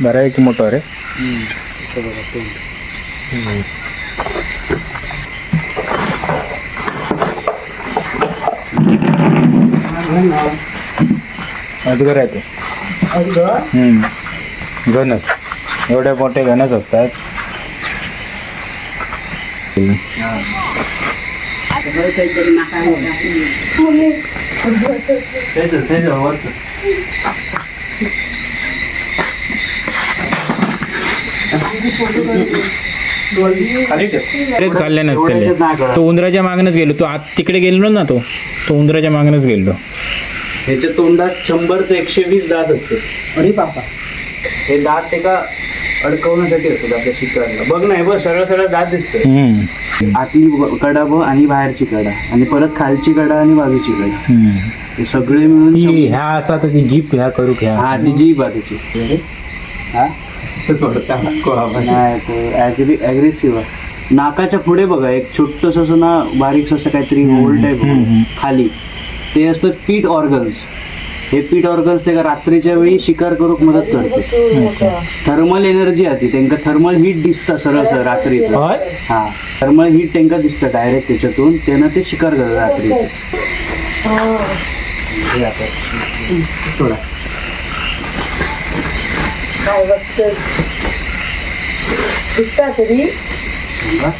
बऱ्यापैकी मोठं रे. असं बघा तोंड अजगर आहे ते. हम्म. घनच एवढे मोठे घनच असतात. नाही कळत. तो उंदराच्या मागणच गेलो. तो आत तिकडे गेलो ना तो. तो उंदराच्या मागणच गेलो ह्याच्या तोंडात शंभर ते एकशे वीस दात असते अरे बापा. हे दात एका अडकवण्यासाठी असतात आपल्या शिकायला बघ नाही बघ सरळ सरळ दात दिसतं. आतली कडा ब आणि बाहेरची कडा. आणि परत खालची कडा आणि बाजूची कडा. हे सगळे मिळून ती ह्या असा तर ती जीप ह्या करू घ्या हा ती जी बाजूची हा? नाही ॲग्रेसिव्ह आहे. नाकाच्या पुढे बघा एक छोटस असं ना बारीक असं काहीतरी होल टाईप हम्म, हम्म. खाली. ते असतं पीट ऑर्गन्स हे पीट ऑर्गन्स ते का रात्रीच्या वेळी शिकार करूक मदत करते. थर्मल एनर्जी आहे त्यांका थर्मल हीट दिसतं सरळ सरळ रात्रीचं. हा. थर्मल हीट त्यांका दिसतं डायरेक्ट त्याच्यातून. त्यानं ते शिकार करतात रात्री हे आता. सोडा दिसता तरी बघा.